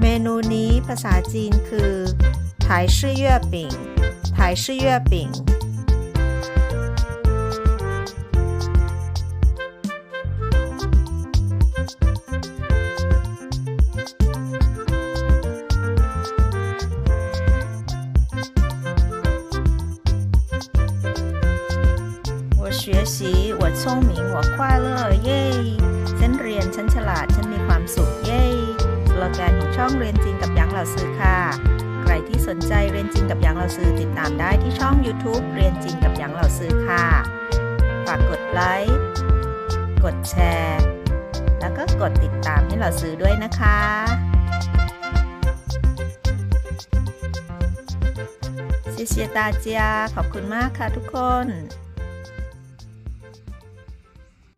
เมนูนี้ภาษาจีนคือไถชื่อเย่ปิ่งไถชื่อเย่ปิ่ง 学习我聪明我快乐เย้ฉันเรียนฉันฉลาดฉันมีความสุขเย้สโลแกนของช่องเรียนจีนกับหยางเหล่าซื้อค่ะ ใครที่สนใจเรียนจีนกับหยางเหล่าซื้อติดตามได้ที่ช่อง YouTube เรียนจีนกับหยางเหล่าซื้อค่ะ ฝากกดไลค์ กดแชร์ แล้วก็กดติดตามให้เหล่าซื้อด้วยนะคะ谢谢大家ขอบคุณมากค่ะทุกคน